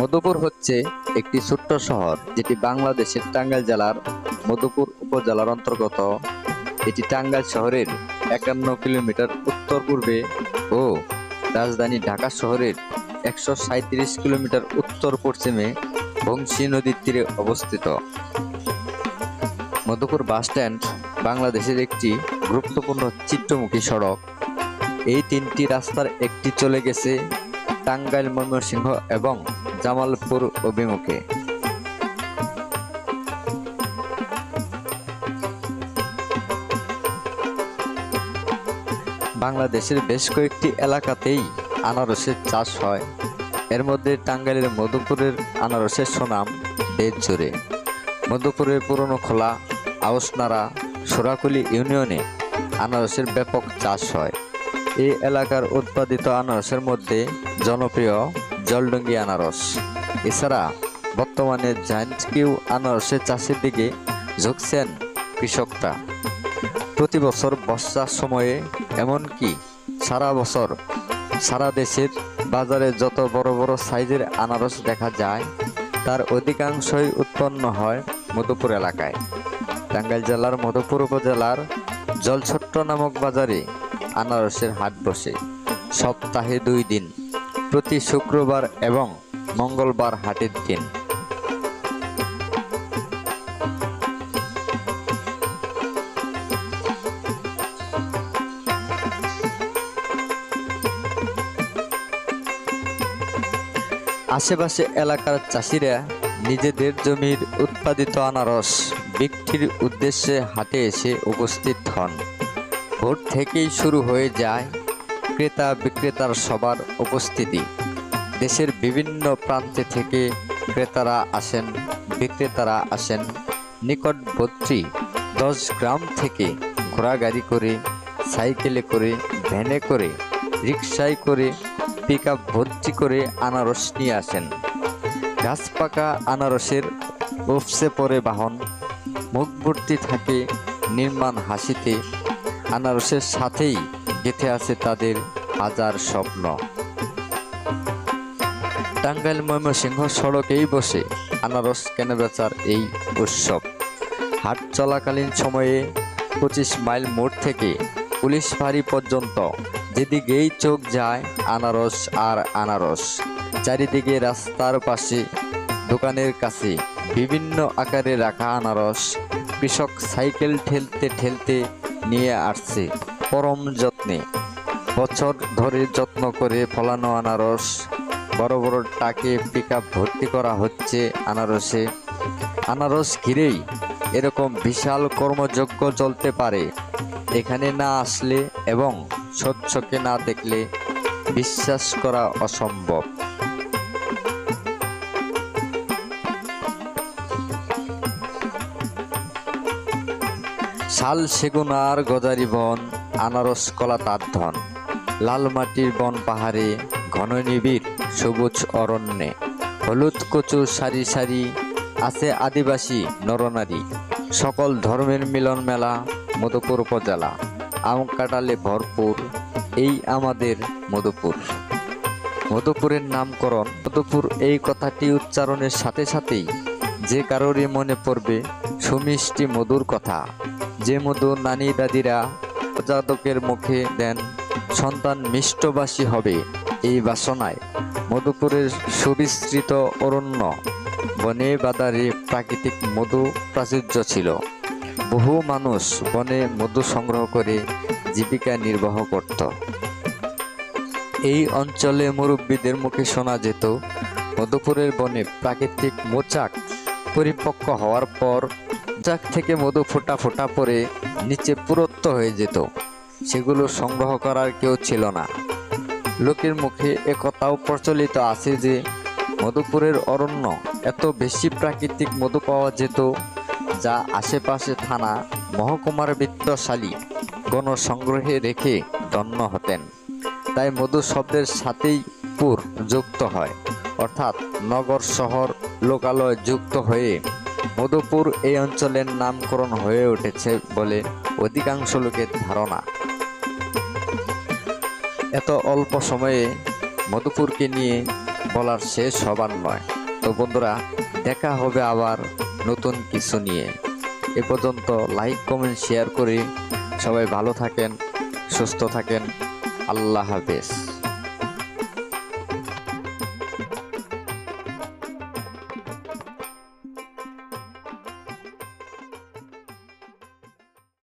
মধুপুর হচ্ছে একটি ছোট্ট শহর যেটি বাংলাদেশের টাঙ্গাইল জেলার মধুপুর উপজেলার অন্তর্গত। এটি টাঙ্গাইল শহরের একান্ন কিলোমিটার উত্তর পূর্বে ও রাজধানী ঢাকা শহরের একশো সাঁত্রিশ কিলোমিটার উত্তর পশ্চিমে বংশী নদীর তীরে অবস্থিত। মধুপুর বাসস্ট্যান্ড বাংলাদেশের একটি গুরুত্বপূর্ণ চিত্রমুখী সড়ক। এই তিনটি রাস্তার একটি চলে গেছে টাঙ্গাইল ময়মনসিংহ এবং জামালপুর অভিমুখে। বাংলাদেশের বেশ কয়েকটি এলাকাতেই আনারসের চাষ হয়। এর মধ্যে টাঙ্গাইলের মধুপুরের আনারসের সুনাম দেশ জুড়ে মধুপুরের পুরনো খোলা, আউসনারা, সোরাকুলি ইউনিয়নে আনারসের ব্যাপক চাষ হয়। এই এলাকার উৎপাদিত আনারসের মধ্যে জনপ্রিয় জলডঙ্গি আনারস। এছাড়া বর্তমানে জায়ান্ট কিউ আনারসের চাষের দিকে ঝুঁকছেন কৃষকরা। প্রতি বছর বর্ষার সময়ে এমনকি সারা বছর সারা দেশের বাজারে যত বড় বড় সাইজের আনারস দেখা যায়, তার অধিকাংশই উৎপন্ন হয় মধুপুর এলাকায়। টাঙ্গাইল জেলার মধুপুর উপজেলার জলছট্ট নামক বাজারে আনারসের হাট বসে। সপ্তাহে দুই দিন। প্রতি শুক্রবার এবং মঙ্গলবার হাটের দিন। আশেপাশে এলাকার চাষিরা নিজেদের জমির উৎপাদিত আনারস বিক্রির উদ্দেশ্যে হাটে এসে উপস্থিত হন। ভোর থেকেই শুরু হয়ে যায় ক্রেতা বিক্রেতার সবার উপস্থিতি। দেশের বিভিন্ন প্রান্তে থেকে ক্রেতারা আসেন, বিক্রেতারা আসেন। নিকটবর্তী দশ গ্রাম থেকে ঘোড়াগাড়ি করে, সাইকেলে করে, ভ্যানে করে রিক্সায় করে পিক আপ ভর্তি করে আনারস নিয়ে আসেন। গাছ পাকা আনারসের উপসে পড়ে বাহন মুখ ভর্তি থাকে নির্মাণ হাসিতে। আনারসের সাথেই গেঁথে আছে তাদের হাজার স্বপ্ন। টাঙ্গাইল ময়মনসিংহ সড়কেই বসে আনারস কেনাবেচার এই উৎসব। হাট চলাকালীন সময়ে পঁচিশ মাইল মোড় থেকে পুলিশ ফাঁড়ি পর্যন্ত যেদিকেই চোখ যায় আনারস আর আনারস, চারিদিকে রাস্তার পাশে দোকানের কাছে বিভিন্ন আকারে রাখা আনারস কৃষক সাইকেল ঠেলতে ঠেলতে নিয়ে আসছে। পরম যত্নে। বছর ধরে যত্ন করে ফলানো আনারস, বড় বড় টাকে পিক ভর্তি করা হচ্ছে আনারসে। আনারস ঘিরেই এরকম বিশাল কর্মযজ্ঞ চলতে পারে। এখানে না আসলে এবং স্বচ্ছকে না দেখলে বিশ্বাস করা অসম্ভব। শাল সেগুন আর গজারি বন আনারস কলা তার ধন। লাল মাটির বন পাহাড়ে ঘন নিবিড় সবুজ অরণ্যে। হলুদ কচু সারি সারি আছে আদিবাসী নরনারী। সকল ধর্মের মিলন মেলা মধুপুর উপজেলা। আম কাটালে ভরপুর, এই আমাদের মধুপুর। মধুপুরের নামকরণ, মধুপুর এই কথাটি উচ্চারণের সাথে সাথেই যে কারোরই মনে পড়বে সুমিষ্টি মধুর কথা। যে মধু নানি দাদিরা প্রজাতকের মুখে দেন, সন্তান মিষ্টবাসী হবে এই বাসনায়। মধুপুরের সুবিস্তৃত অরণ্য, বনে বাদারে প্রাকৃতিক মধু প্রাচুর্য ছিল। বহু মানুষ বনে মধু সংগ্রহ করে জীবিকা নির্বাহ করত। এই অঞ্চলে মুরব্বীদের মুখে শোনা যেত, মধুপুরের বনে প্রাকৃতিক মোচাক পরিপক্ক হওয়ার পর মোচাক থেকে মধু ফোটা ফোটা পরে নিচে পুরত্ব হয়ে যেত। সেগুলো সংগ্রহ করার কেউ ছিল না। লোকের মুখে একথাও প্রচলিত আছে যে, মধুপুরের অরণ্য এত বেশি প্রাকৃতিক মধু পাওয়া যেত, যা আশেপাশে থানা মহকুমার বিত্তশালী গণসংগ্রহে রেখে ধন্য হতেন। তাই মধু শব্দের সাথেই পুর যুক্ত হয়, অর্থাৎ নগর শহর লোকালয় যুক্ত হয়ে মধুপুর এই অঞ্চলের নামকরণ হয়ে উঠেছে বলে অধিকাংশ লোকের ধারণা। এত অল্প সময়ে মধুপুরকে নিয়ে বলার শেষ হবার নয়। তো বন্ধুরা, দেখা হবে আবার নতুন কিছু নিয়ে। এ পর্যন্ত লাইক কমেন্ট শেয়ার করে সবাই ভালো থাকেন, সুস্থ থাকেন। আল্লাহ হাফেজ।